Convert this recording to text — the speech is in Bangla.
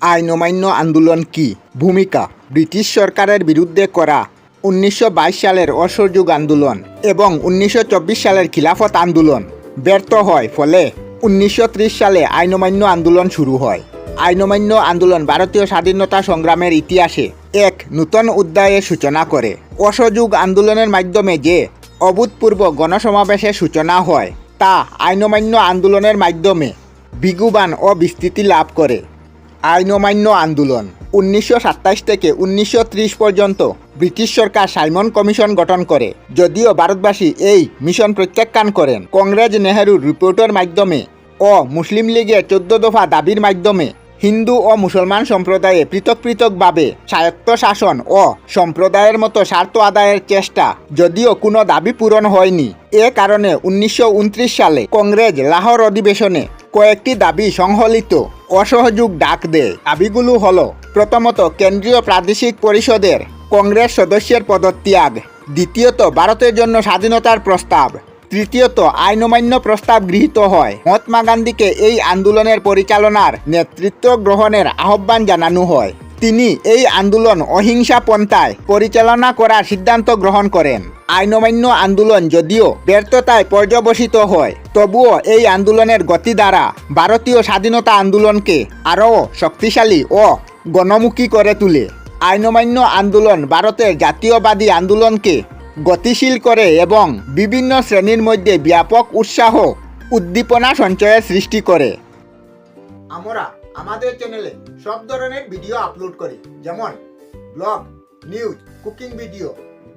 আইন অমান্য আন্দোলন কি? ভূমিকা, ব্রিটিশ সরকারের বিরুদ্ধে করা উনিশশো বাইশ সালের অসহযোগ আন্দোলন এবং উনিশশো চব্বিশ সালের খিলাফত আন্দোলন ব্যর্থ হয় ফলে উনিশশো ত্রিশ সালে আইনমান্য আন্দোলন শুরু হয়। আইনমান্য আন্দোলন ভারতীয় স্বাধীনতা সংগ্রামের ইতিহাসে এক নূতন অধ্যায়ের সূচনা করে। অসহযোগ আন্দোলনের মাধ্যমে যে অভূতপূর্ব গণসমাবেশের সূচনা হয়, তা আইনমান্য আন্দোলনের মাধ্যমে বিগুবান ও বিস্তৃতি লাভ করে। আইন অমান্য আন্দোলন। উনিশশো সাতাইশ থেকে উনিশশো ত্রিশ পর্যন্ত ব্রিটিশ সরকার সাইমন কমিশন গঠন করে। যদিও ভারতবাসী এই মিশন প্রত্যাখ্যান করেন। কংগ্রেস নেহেরুর রিপোর্টের মাধ্যমে ও মুসলিম লীগের চোদ্দ দফা দাবির মাধ্যমে হিন্দু ও মুসলমান সম্প্রদায়ে পৃথক পৃথকভাবে স্বায়ত্ত শাসন ও সম্প্রদায়ের মতো স্বার্থ আদায়ের চেষ্টা যদিও কোনো দাবি পূরণ হয়নি। এ কারণে উনিশশো উনত্রিশ সালে কংগ্রেস লাহোর অধিবেশনে কয়েকটি দাবি সংহলিত। অসহযোগ ডাক দেয়। দাবিগুলো হলো, প্রথমত, কেন্দ্রীয় প্রাদেশিক পরিষদের কংগ্রেস সদস্যের পদত্যাগ। দ্বিতীয়ত, ভারতের জন্য স্বাধীনতার প্রস্তাব। তৃতীয়ত আইন অমান্য প্রস্তাব গৃহীত হয়। মহাত্মা গান্ধীকে এই আন্দোলনের পরিচালনার নেতৃত্ব গ্রহণের আহ্বান জানানো হয়। তিনি এই আন্দোলন অহিংসা পন্থায় পরিচালনা করার সিদ্ধান্ত গ্রহণ করেন। আইন অমান্য আন্দোলন যদিও ব্যর্থতায় পর্যবসিত হয়, তবুও এই আন্দোলনের গতি দ্বারা ভারতীয় স্বাধীনতা আন্দোলনকে আরও শক্তিশালী ও গণমুখী করে তোলে। আইনমান্য আন্দোলন ভারতের জাতীয়বাদী আন্দোলনকে গতিশীল করে এবং বিভিন্ন শ্রেণির মধ্যে ব্যাপক উৎসাহ, উদ্দীপনা সঞ্চয়ের সৃষ্টি করে। আমরা আমাদের চ্যানেলে সব ধরনের ভিডিও আপলোড করি, যেমন ব্লগ, নিউজ, কুকিং ভিডিও